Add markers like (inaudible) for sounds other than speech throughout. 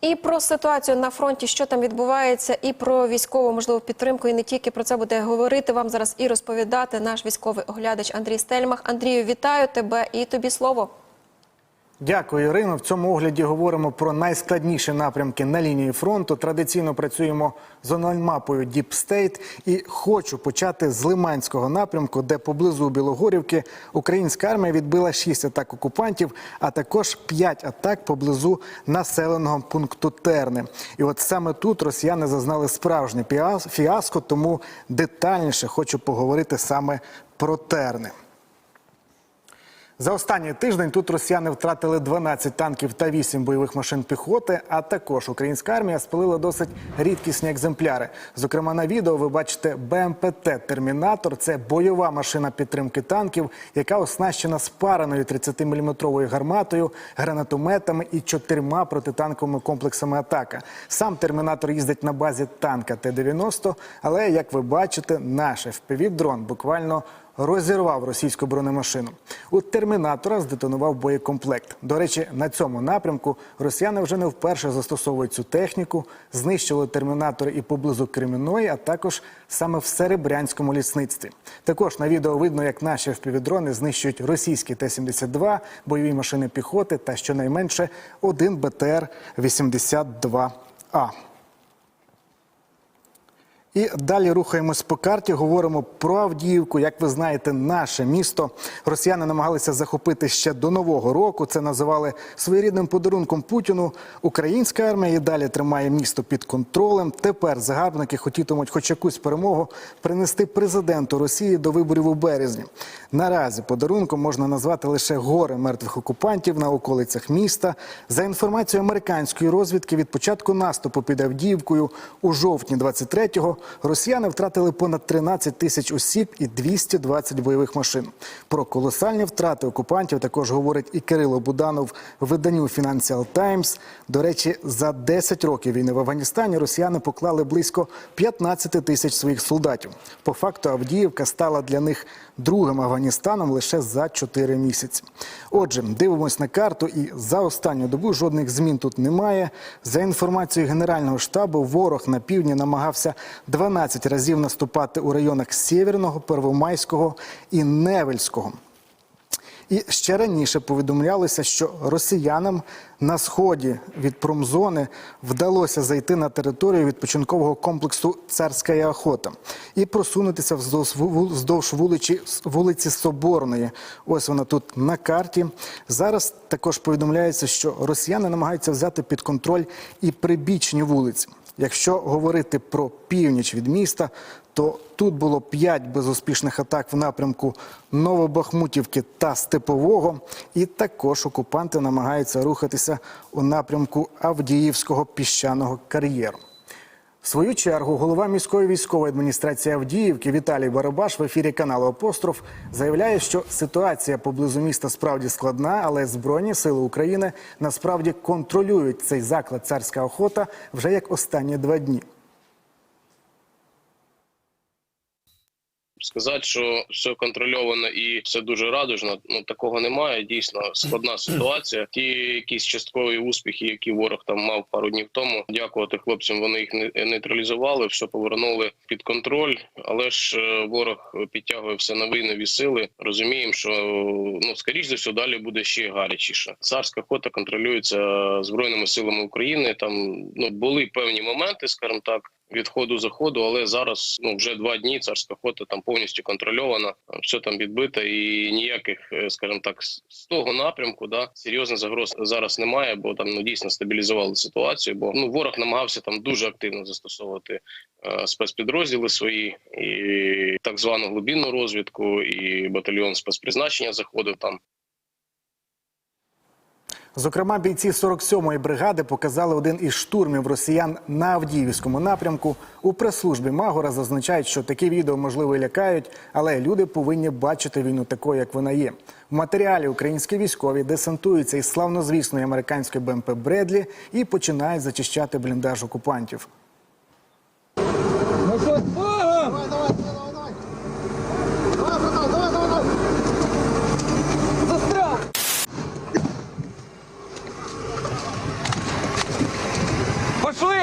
І про ситуацію на фронті, що там відбувається, і про військову можливу підтримку. І не тільки про це буде говорити вам зараз і розповідати наш військовий оглядач Андрій Стельмах. Андрію, вітаю тебе і тобі слово. Дякую, Ірино. В цьому огляді говоримо про найскладніші напрямки на лінії фронту. Традиційно працюємо з онлайн-мапою Deep State. І хочу почати з Лиманського напрямку, де поблизу Білогорівки українська армія відбила 6 атак окупантів, а також 5 атак поблизу населеного пункту Терни. І от саме тут росіяни зазнали справжнє фіаско, тому детальніше хочу поговорити саме про Терни. За останній тиждень тут росіяни втратили 12 танків та 8 бойових машин піхоти. А також українська армія спалила досить рідкісні екземпляри. Зокрема, на відео ви бачите БМПТ Термінатор. Це бойова машина підтримки танків, яка оснащена спареною 30-мм гарматою, гранатометами і чотирма протитанковими комплексами атака. Сам термінатор їздить на базі танка Т-90, але як ви бачите, наш FPV-дрон буквально розірвав російську бронемашину. У термінатора здетонував боєкомплект. До речі, на цьому напрямку росіяни вже не вперше застосовують цю техніку, знищили термінатори і поблизу Кремінної, а також саме в Серебрянському лісництві. Також на відео видно, як наші впівдрони знищують російські Т-72, бойові машини піхоти та щонайменше один БТР-82А. І далі рухаємось по карті. Говоримо про Авдіївку. Як ви знаєте, наше місто росіяни намагалися захопити ще до нового року. Це називали своєрідним подарунком Путіну. Українська армія і далі тримає місто під контролем. Тепер загарбники хотітимуть хоч якусь перемогу принести президенту Росії до виборів у березні. Наразі подарунком можна назвати лише гори мертвих окупантів на околицях міста. За інформацією американської розвідки, від початку наступу під Авдіївкою у жовтні 23-го росіяни втратили понад 13 тисяч осіб і 220 бойових машин. Про колосальні втрати окупантів також говорить і Кирило Буданов в виданню Financial Times. До речі, за 10 років війни в Афганістані росіяни поклали близько 15 тисяч своїх солдатів. По факту Авдіївка стала для них другим Афганістаном лише за 4 місяці. Отже, дивимось на карту, і за останню добу жодних змін тут немає. За інформацією Генерального штабу, ворог на півдні намагався 12 разів наступати у районах Сєвєрного, Первомайського і Невельського. І ще раніше повідомлялося, що росіянам на сході від промзони вдалося зайти на територію відпочинкового комплексу Царська охота і просунутися вздовж, вул- вулиці, вулиці Соборної. Ось вона тут на карті. Зараз також повідомляється, що росіяни намагаються взяти під контроль і прибічні вулиці. Якщо говорити про північ від міста, то тут було п'ять безуспішних атак в напрямку Новобахмутівки та Степового, і також окупанти намагаються рухатися у напрямку Авдіївського піщаного кар'єру. В свою чергу голова міської військової адміністрації Авдіївки Віталій Барабаш в ефірі каналу Апостроф заявляє, що ситуація поблизу міста справді складна, але Збройні сили України насправді контролюють цей заклад царська охота вже як останні два дні. Сказати, що все контрольовано і все дуже радужно, ну такого немає. Дійсно складна (clears throat) ситуація. Ті якісь часткові успіхи, які ворог там мав пару днів тому. Дякувати хлопцям. Вони їх не- нейтралізували, все повернули під контроль. Але ж е, ворог підтягує все нові нові сили. Розуміємо, що ну скоріш за все далі буде ще гарячіше. Царська кота контролюється збройними силами України. Там ну були певні моменти, скажімо так відходу заходу, але зараз ну вже два дні царська хота там повністю контрольована, все там відбито, і ніяких, е, скажімо так, з того напрямку, да серйозних загроз зараз немає, бо там ну дійсно стабілізували ситуацію. Бо ну ворог намагався там дуже активно застосовувати е, спецпідрозділи свої і так звану глибинну розвідку, і батальйон спецпризначення заходив там. Зокрема, бійці 47-ї бригади показали один із штурмів росіян на Авдіївському напрямку. У прес-службі Магора зазначають, що такі відео можливо лякають, але люди повинні бачити війну такою, як вона є. В матеріалі українські військові десантуються із славнозвісної американської БМП Бредлі і починають зачищати бліндаж окупантів.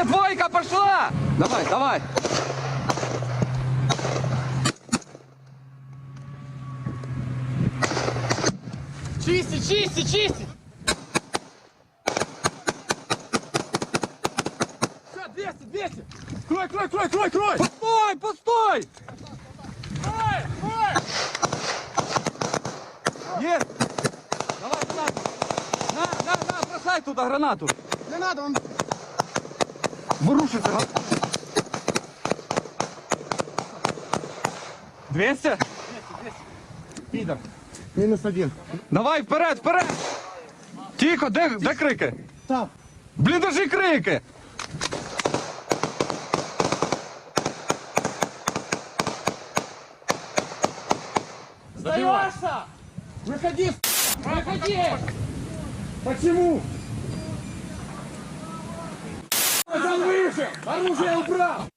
Двойка пошла! Давай, давай. Чисти, чисти, чисти! Все, 200, 200! Крой, крой, крой, крой, крой! Постой, постой! Крой, крой! Есть! Давай, гранату! На, на, на, бросай туда гранату! Не надо, он... Ворушится! 200? Пидор. Минус один. Давай, вперед, вперед! Тихо, де, де крики? Там. Блін, держи крики! Сдаешься! Выходи, выходи! Почему? Выше! Оружие убрал!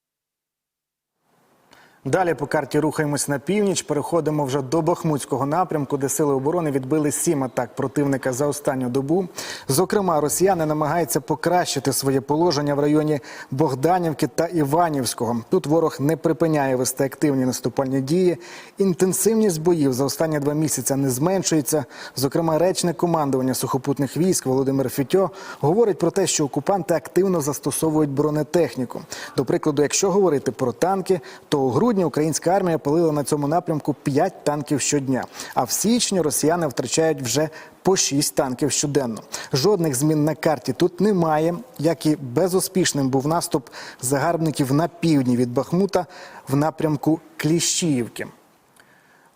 Далі по карті рухаємось на північ. Переходимо вже до Бахмутського напрямку, де сили оборони відбили сім атак противника за останню добу. Зокрема, росіяни намагаються покращити своє положення в районі Богданівки та Іванівського. Тут ворог не припиняє вести активні наступальні дії. Інтенсивність боїв за останні два місяці не зменшується. Зокрема, речник командування сухопутних військ Володимир Фітьо говорить про те, що окупанти активно застосовують бронетехніку. До прикладу, якщо говорити про танки, то у грудні українська армія палила на цьому напрямку 5 танків щодня. А в січні росіяни втрачають вже по 6 танків щоденно. Жодних змін на карті тут немає, як і безуспішним був наступ загарбників на півдні від Бахмута в напрямку Кліщіївки.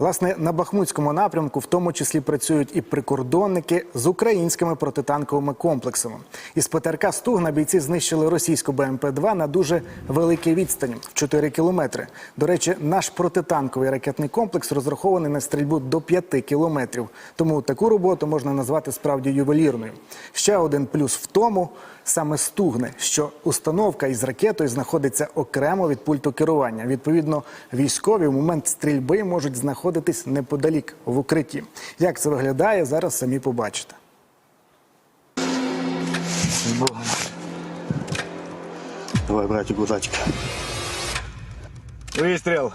Власне, на Бахмутському напрямку в тому числі працюють і прикордонники з українськими протитанковими комплексами. Із ПТРК Стугна бійці знищили російську БМП-2 на дуже великій відстані в 4 кілометри. До речі, наш протитанковий ракетний комплекс розрахований на стрільбу до 5 кілометрів. Тому таку роботу можна назвати справді ювелірною. Ще один плюс в тому саме стугне, що установка із ракетою знаходиться окремо від пульту керування. Відповідно, військові в момент стрільби можуть знаходитись неподалік в укритті. Як це виглядає, зараз самі побачите. Давай, братик, удачки. Выстрел.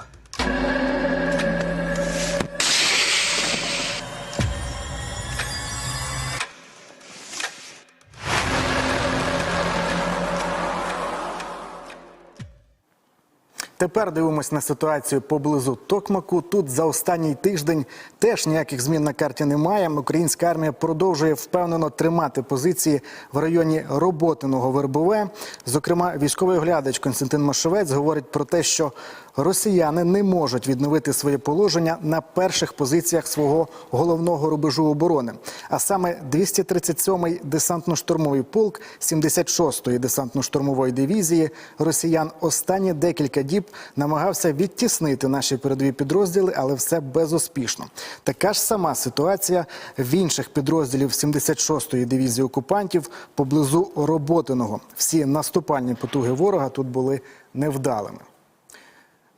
Тепер дивимось на ситуацію поблизу Токмаку. Тут за останній тиждень теж ніяких змін на карті немає. Українська армія продовжує впевнено тримати позиції в районі роботиного Вербове. Зокрема, військовий оглядач Константин Машовець говорить про те, що росіяни не можуть відновити своє положення на перших позиціях свого головного рубежу оборони. А саме 237-й десантно-штурмовий полк 76-ї десантно-штурмової дивізії росіян останні декілька діб намагався відтіснити наші передові підрозділи, але все безуспішно. Така ж сама ситуація в інших підрозділів 76-ї дивізії окупантів поблизу Роботиного. Всі наступальні потуги ворога тут були невдалими.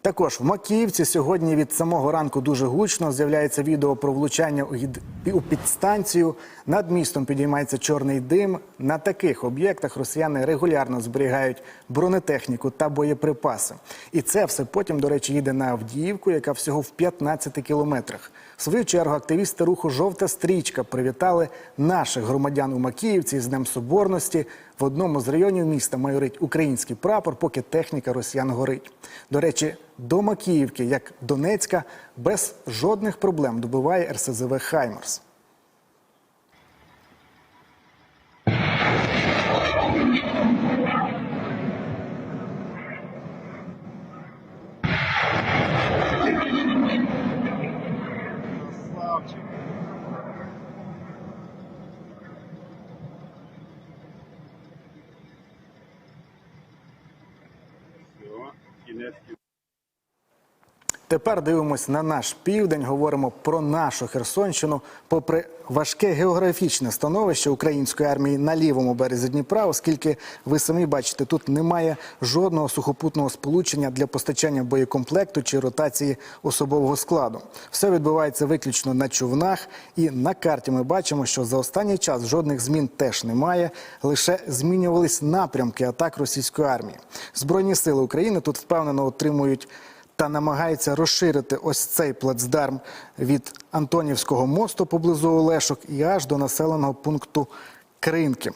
Також в Макіївці сьогодні від самого ранку дуже гучно з'являється відео про влучання у гід- у підстанцію. Над містом підіймається чорний дим. На таких об'єктах росіяни регулярно зберігають бронетехніку та боєприпаси. І це все потім, до речі, їде на Авдіївку, яка всього в 15 кілометрах. В свою чергу активісти руху Жовта стрічка привітали наших громадян у Макіївці з Днем Соборності. В одному з районів міста майорить український прапор, поки техніка росіян горить. До речі, до Макіївки, як Донецька, без жодних проблем добиває РСЗВ Хаймерс. nephew, nephew. Тепер дивимось на наш південь, говоримо про нашу Херсонщину. Попри важке географічне становище української армії на лівому березі Дніпра, оскільки ви самі бачите, тут немає жодного сухопутного сполучення для постачання боєкомплекту чи ротації особового складу. Все відбувається виключно на човнах, і на карті ми бачимо, що за останній час жодних змін теж немає. Лише змінювались напрямки атак російської армії. Збройні сили України тут впевнено отримують та намагається розширити ось цей плацдарм від Антонівського мосту поблизу Олешок і аж до населеного пункту Кринки.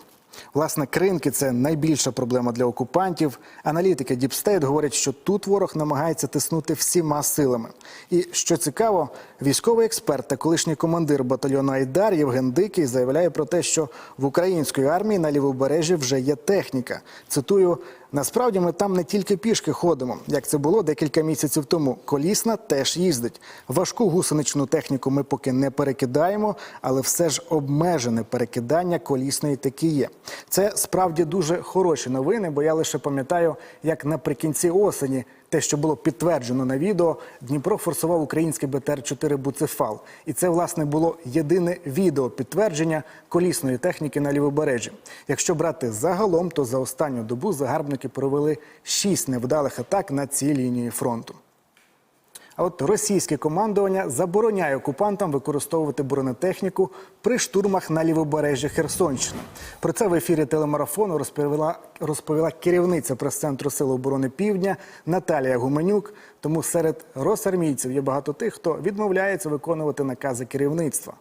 Власне, кринки це найбільша проблема для окупантів. Аналітики Діпстейт говорять, що тут ворог намагається тиснути всіма силами. І що цікаво, військовий експерт та колишній командир батальйону Айдар Євген Дикий заявляє про те, що в української армії на лівобережжі вже є техніка. Цитую. Насправді ми там не тільки пішки ходимо, як це було декілька місяців тому. Колісна теж їздить. Важку гусеничну техніку ми поки не перекидаємо, але все ж обмежене перекидання колісної таки є. Це справді дуже хороші новини, бо я лише пам'ятаю, як наприкінці осені. Те, що було підтверджено на відео, Дніпро форсував український БТР-4 Буцефал. І це, власне, було єдине відео підтвердження колісної техніки на лівобережжі. Якщо брати загалом, то за останню добу загарбники провели шість невдалих атак на цій лінії фронту. А от російське командування забороняє окупантам використовувати бронетехніку при штурмах на лівобережжі Херсонщини. Про це в ефірі телемарафону розповіла, розповіла керівниця прес-центру Сил оборони Півдня Наталія Гуменюк. Тому серед росармійців є багато тих, хто відмовляється виконувати накази керівництва.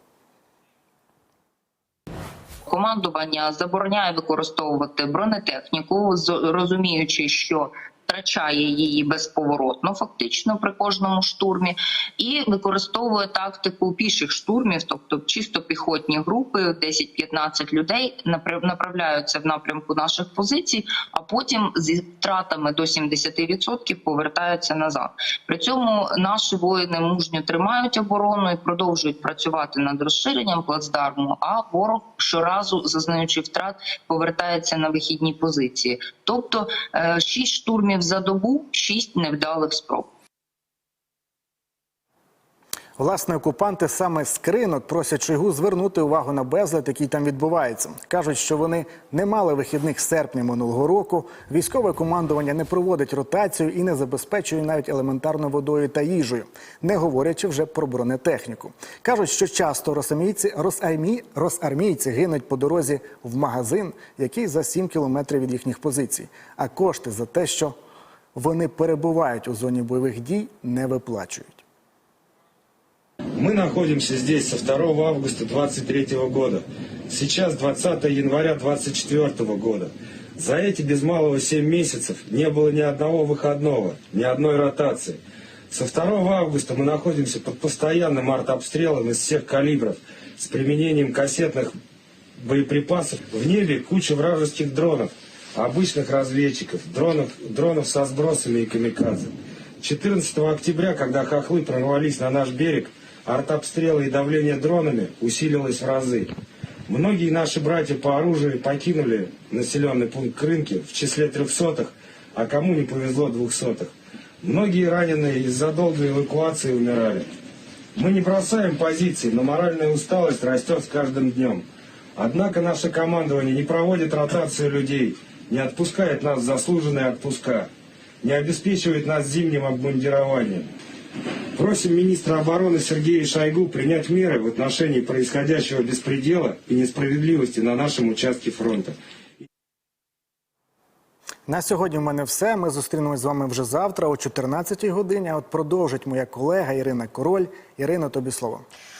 командування забороняє використовувати бронетехніку, розуміючи, що втрачає її безповоротно, фактично при кожному штурмі, і використовує тактику піших штурмів, тобто чисто піхотні групи, 10-15 людей направляються в напрямку наших позицій, а потім зі втратами до 70% повертаються назад. При цьому наші воїни мужньо тримають оборону і продовжують працювати над розширенням плацдарму. А ворог щоразу, зазнаючи втрат, повертається на вихідні позиції. Тобто е, шість штурмів за добу, шість невдалих спроб. Власне, окупанти саме з кринок просять Шойгу звернути увагу на безлад, який там відбувається. Кажуть, що вони не мали вихідних з серпня минулого року. Військове командування не проводить ротацію і не забезпечує навіть елементарно водою та їжею, не говорячи вже про бронетехніку. Кажуть, що часто росамійці, росармій, росармійці гинуть по дорозі в магазин, який за 7 кілометрів від їхніх позицій. А кошти за те, що вони перебувають у зоні бойових дій, не виплачують. Мы находимся здесь со 2 августа 23 года. Сейчас 20 января 24 года. За эти без малого 7 месяцев не было ни одного выходного, ни одной ротации. Со 2 августа мы находимся под постоянным артобстрелом из всех калибров с применением кассетных боеприпасов. В небе куча вражеских дронов, обычных разведчиков, дронов, дронов со сбросами и камикадзе. 14 октября, когда хохлы прорвались на наш берег, артобстрелы и давление дронами усилилось в разы. Многие наши братья по оружию покинули населенный пункт Крынки в числе трехсотых, а кому не повезло двухсотых. Многие раненые из-за долгой эвакуации умирали. Мы не бросаем позиции, но моральная усталость растет с каждым днем. Однако наше командование не проводит ротацию людей, не отпускает нас в заслуженные отпуска, не обеспечивает нас зимним обмундированием. Просим министра обороны Сергея Шойгу принять меры в отношении происходящего беспредела и несправедливости на нашем участке фронта. На сьогодні в мене все. Ми зустрінемось з вами вже завтра о 14 годині. А от продовжить моя колега Ірина Король. Ірино, тобі слово.